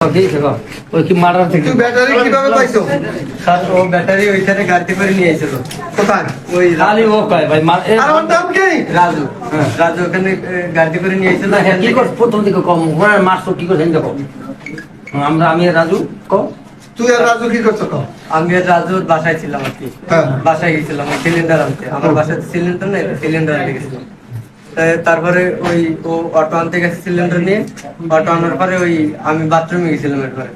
দিয়েছে গো। ওই কি মার্ডার থেকে ব্যাটারি কীভাবে পাইছো? স্যার ও ব্যাটারি ওইখানে গাড়িতে করে নিয়ে এসেছিল। কোথায়? ওই খালি ও কয় ভাই আর ওর নাম কি? রাজু। রাজু ওখানে গাড়িতে করে নিয়ে এসেছিল। হ্যাঁ, কি প্রথম কম। মারছো কি দেখো। আমরা আমি রাজু ক? তুই আর রাজু কি করছ কও? আমি আর রাজু বাসায় ছিলাম আর কি। হ্যাঁ। বাসায় গেছিলাম সিলিন্ডার আনতে। আমার বাসায় সিলিন্ডার নেই সিলিন্ডার আনতে গেছিলাম। তারপরে ওই ও অটো আনতে গেছে সিলিন্ডার নিয়ে। অটো আনার পরে ওই আমি বাথরুমে গেছিলাম এরপরে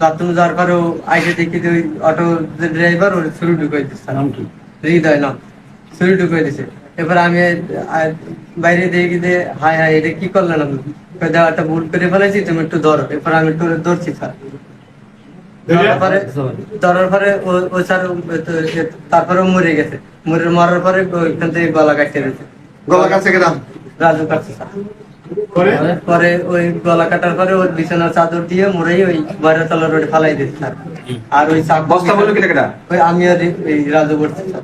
বাথরুমে যাওয়ার পরে ও আইসে দেখি যে ওই অটো যে ড্রাইভার ওর ছুরি ঢুকাই দিচ্ছে কি? হৃদয় না ছুরি ঢুকাই দিছে। এবার আমি বাইরে দেখি যে হাই হাই এটা কি করলেন আপনি? কই, দাও, একটা ভুল করে ফেলেছি তুমি একটু ধরো। এরপর আমি একটু ধরছি স্যার। ধরার পরে ও- স্যার তারপরে মরে গেছে। মরে মরার পরে ওইখান থেকে গলা কাটতে দিয়েছে। গলা কাছে গেলাম রাজু কাছে পরে? ওই গলা কাটার পরে ওই বিছানার চাদর দিয়ে মোড়েই ওই বাইরেতলা রোডে ফালাই দিচ্ছে স্যার। আর ওই বস্তা বলল কি টাকাটা ওই আমি আর রাজু করছি স্যার।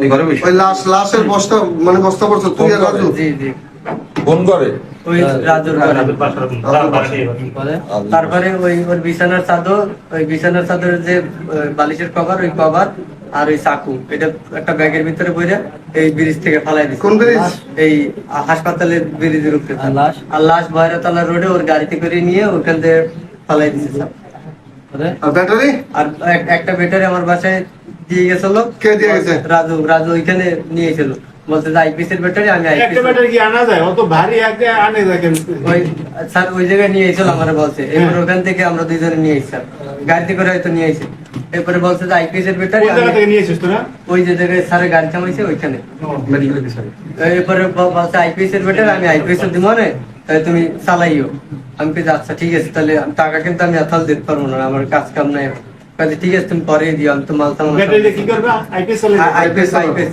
ওই ঘরে ওই লাশ লাশের বস্তা মানে বস্তা করছ? তুই আর রাজু? জি জি। ফোন করে ওই রাজুর ঘরে। তারপরে ওই ওর বিছানার চাদর ওই বিছানার চাদরের যে বালিশের কভার ওই কভার আর ওই চাকু। এটা একটা ব্যাগের ভিতরে বইরে এই ব্রিজ থেকে ফালাই দিচ্ছে কোন ব্রিজ? এই হাসপাতালের ব্রিজের উপরে আর লাশ? আর লাশ ভৈরতলা রোডে ওর গাড়িতে করে নিয়ে ওখান থেকে ফালাই দিচ্ছে আর ব্যাটারি? আর একটা ব্যাটারি আমার বাসায় দিয়ে গেছিল কে দিয়ে গেছে? রাজু রাজু ওইখানে নিয়েছিল বলছে যে আইপিএস এর ব্যাটারি আমি একটা আইপিএস ব্যাটারি কি আনা যায়? অত ভারী একটা আনে যায় কেন? ওই স্যার ওই জায়গায় নিয়ে এসেছিল আমার বলছে। এরপর ওখান থেকে আমরা দুইজনে নিয়ে এসেছি গাড়িতে করে হয়তো নিয়ে এসে এরপরে বলছে যে আইপিএস এর ব্যাটারি কোন জায়গা থেকে নিয়ে এসেছিস তোরা? ওই যে জায়গায় গাড়ি থামাইছে ওইখানে। এরপরে বলছে আইপিএস এর ব্যাটারি আমি আইপিএস এর দিব না। তাহলে তুমি চালাইও। আমি কিন্তু আচ্ছা ঠিক আছে তাহলে টাকা কিন্তু আমি এত দিতে পারব না। আমার কাজ কাম নাই। কাজে ঠিক আছে তুমি পরে দিও আমি তো মাল সামান কি করবে? IPS IPS IPS